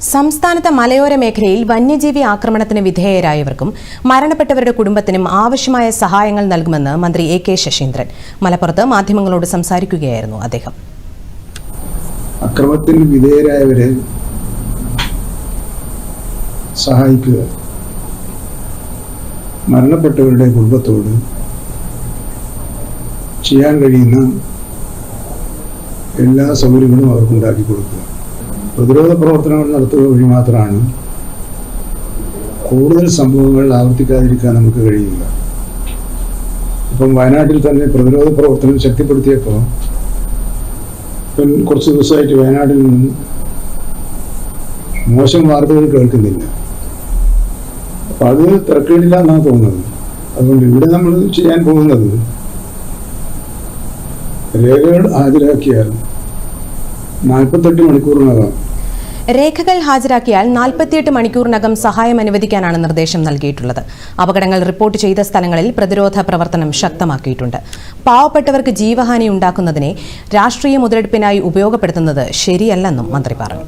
സംസ്ഥാനത്തെ മലയോര മേഖലയിൽ വന്യജീവി ആക്രമണത്തിന് വിധേയരായവർക്കും മരണപ്പെട്ടവരുടെ കുടുംബത്തിനും ആവശ്യമായ സഹായങ്ങൾ നൽകുമെന്ന് മന്ത്രി എ കെ ശശീന്ദ്രൻ. മലപ്പുറത്ത് മാധ്യമങ്ങളോട് സംസാരിക്കുകയായിരുന്നു അദ്ദേഹം. അക്രമത്തിന് വിധേയരായവരെ സഹായിക്കുക. മരണപ്പെട്ടവരുടെ കുടുംബത്തോട് ചെയ്യാൻ കഴിയുന്ന എല്ലാ സൗകര്യങ്ങളും അവർക്കുണ്ടാക്കി കൊടുക്കുക. പ്രതിരോധ പ്രവർത്തനങ്ങൾ നടത്തുക വഴി മാത്രമാണ് കൂടുതൽ സംഭവങ്ങൾ ആവർത്തിക്കാതിരിക്കാൻ നമുക്ക് കഴിയില്ല ഇപ്പം വയനാട്ടിൽ തന്നെ പ്രതിരോധ പ്രവർത്തനം ശക്തിപ്പെടുത്തിയപ്പോൾ ഇപ്പം കുറച്ച് ദിവസമായിട്ട് വയനാട്ടിൽ നിന്നും മോശം വാർത്തകൾ കേൾക്കുന്നില്ല. അപ്പം അത് തിരക്കേടില്ല എന്നാണ് തോന്നുന്നത്. അതുകൊണ്ട് ഇവിടെ നമ്മൾ ചെയ്യാൻ പോകുന്നത് രേഖകൾ ഹാജരാക്കിയാൽ നാൽപ്പത്തെട്ട് മണിക്കൂറിനകം രേഖകൾ ഹാജരാക്കിയാൽ നാൽപ്പത്തിയെട്ട് മണിക്കൂറിനകം സഹായം അനുവദിക്കാനാണ് നിർദ്ദേശം നൽകിയിട്ടുള്ളത്. അപകടങ്ങൾ റിപ്പോർട്ട് ചെയ്ത സ്ഥലങ്ങളിൽ പ്രതിരോധ പ്രവർത്തനം ശക്തമാക്കിയിട്ടുണ്ട്. പാവപ്പെട്ടവർക്ക് ജീവഹാനി ഉണ്ടാക്കുന്നതിനെ രാഷ്ട്രീയ മുതലെടുപ്പിനായി ഉപയോഗപ്പെടുത്തുന്നത് ശരിയല്ലെന്നും മന്ത്രി പറഞ്ഞു.